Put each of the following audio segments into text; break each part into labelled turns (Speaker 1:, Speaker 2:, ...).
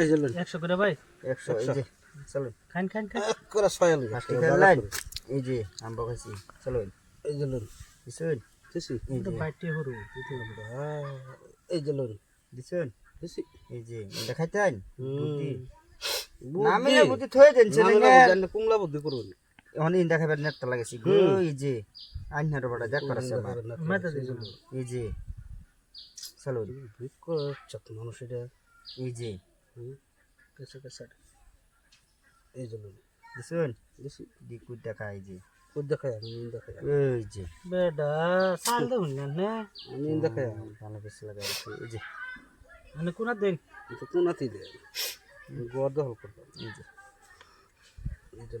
Speaker 1: এই যে লন
Speaker 2: করে ভাই?
Speaker 3: একশো এই যে চলুন
Speaker 2: খান খান খান
Speaker 1: এক করে
Speaker 3: এই যে আম্বা খাইছি চলুন
Speaker 1: এই যে লন
Speaker 3: দিছুন
Speaker 1: দিছি।
Speaker 3: এই যে।
Speaker 2: বাইটে হরু
Speaker 1: এই যে লন
Speaker 3: দিছুন
Speaker 1: দিছি।
Speaker 3: এই যে দেখাইতেন? বুদ্ধি।
Speaker 1: বুদ্ধি।
Speaker 3: নামে বুদ্ধি থয়ে দেন ছেলে
Speaker 1: না, না, কুমলা বুদ্ধি করুন।
Speaker 3: এখন ইন দেখাবার নেট লাগাইছি। গো এই যে আইনার বড় দেখ আমার। এই যে চলুন
Speaker 1: মানুষ এটা।
Speaker 3: এই যে
Speaker 1: কেসে কেসে। এই যে লন
Speaker 3: দিছুন
Speaker 1: দিছি
Speaker 3: দিকু দেখা এই যে।
Speaker 1: ওর দেখায় আমি দেখায়
Speaker 3: এই যে।
Speaker 2: বেডা সাল দেউন না না।
Speaker 1: আমি দেখায়
Speaker 3: ভালো বেশি লাগাইছি এই যে।
Speaker 2: মানে কোনা দেন?
Speaker 1: তো কোনাতি দে গড় দখল করতাম
Speaker 3: এই যে।
Speaker 1: এই যে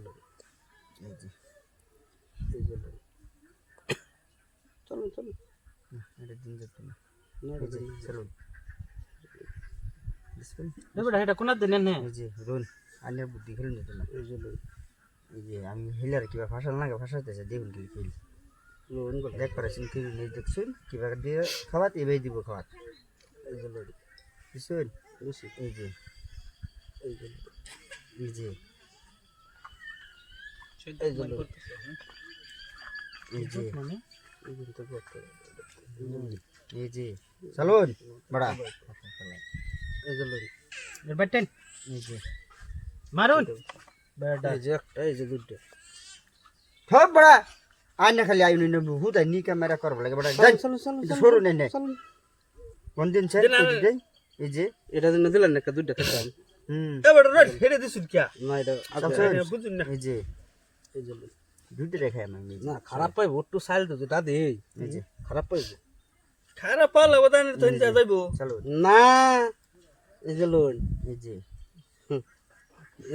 Speaker 3: এই যে।
Speaker 1: এই যে চলুন চলুন।
Speaker 3: এটা দিন যেত না চলুন দিছুন
Speaker 2: এটা কোনা দেন না।
Speaker 3: যে রোল বুদ্ধি খেলুন যেত না?
Speaker 1: এই যে
Speaker 3: এই যে আমি হেলার কিবা ফাঁসাল লাগে ফাঁসাইতেছে দেখুন কি খেল। দেখ পারেছেন কি দেখছুন কিবা দিয়ে খাওয়াত এবার দিব খাওয়াত।
Speaker 1: এই যে লন
Speaker 3: দিছুন এই যে।
Speaker 1: এই যে
Speaker 3: এই যে।
Speaker 1: এই যে
Speaker 3: এই যে।
Speaker 1: এই যে তো গড়
Speaker 3: এই যে। চলুন বড়া।
Speaker 1: লন
Speaker 2: এর বাইটেন
Speaker 3: এই যে
Speaker 2: মারুন। বেডা
Speaker 1: এই যে একটা এই যে দুটো
Speaker 3: সব বড়া। আইনা খালি আইন নি বহুত আই নি ক্যামেরা করব লাগে বড়া। যাই।
Speaker 1: চলুন
Speaker 3: এটা সরু নেই
Speaker 1: চলুন
Speaker 3: কোন দিন স্যার
Speaker 1: দিন
Speaker 3: এই যে এই যে।
Speaker 1: এটা দিন দিলেন না দুটো খেতাম
Speaker 3: হুম।
Speaker 2: এবার রড হেডে দিছুন কিয়া
Speaker 1: না এটা
Speaker 2: বুঝুন না।
Speaker 3: এই যে।
Speaker 1: এই যে লন
Speaker 3: দুইটা আমি
Speaker 1: না খারাপ পাইব একটু সাইল তো যেটা দে।
Speaker 3: এই যে।
Speaker 1: খারাপ পাইব।
Speaker 2: খারাপ পালে বদান তো যাইবো।
Speaker 3: চলুন
Speaker 1: না। এই যে লোন।
Speaker 3: এই যে।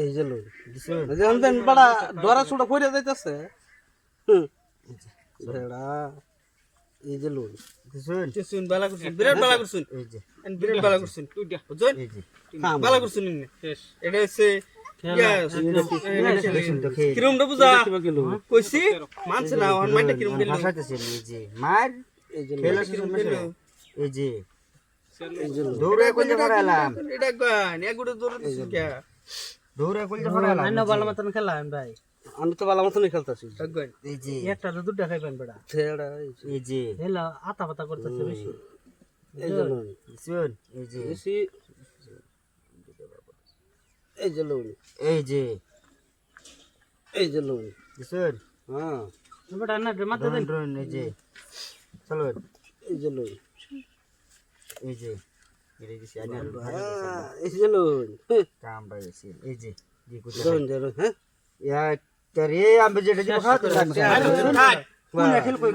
Speaker 1: এই যে লোন যখন দেন বড়া ছুটা যাইতাছে। বেড়া এই যে। লোন
Speaker 2: বালা করছুন বিরাট বালা করছুন।
Speaker 3: এই যে।
Speaker 2: বিরাট বালা করছুন তুই দিয়া বুঝুন
Speaker 3: এই যে।
Speaker 2: বালা করছুন শেষ। এটা হচ্ছে
Speaker 3: দেখুন
Speaker 2: কিরম রে বুঝা? কইছি? মানছে না কিরম দিল
Speaker 3: এই যে। মার
Speaker 1: এই
Speaker 3: এই দৌড়ে কইতে পারালাম
Speaker 2: এটা গান এগুড়ে দৌড়ে দিছুন কে
Speaker 3: দৌড়ে কইতে পারালাম
Speaker 2: আইনা বালা মতন খেলাম ভাই
Speaker 1: আমি তো ভালো মতনই খেলতেছি
Speaker 2: একটা তো দুটা খাইবেন আতা পাতা করতেছে বেশি
Speaker 1: এই যে
Speaker 3: এই যে
Speaker 1: এই যে লোন
Speaker 3: এই
Speaker 1: হ্যাঁ
Speaker 2: বেটা না
Speaker 3: চলো
Speaker 1: এই যে
Speaker 3: এই যে এরে দিছি আনি
Speaker 1: হ্যাঁ, এই যে লোন
Speaker 3: কাম পাইছি এই যে জি কুতে
Speaker 1: লোন জরুর হ্যাঁ।
Speaker 3: ইয়া করে আমি যেটা দিব কোন খেল কই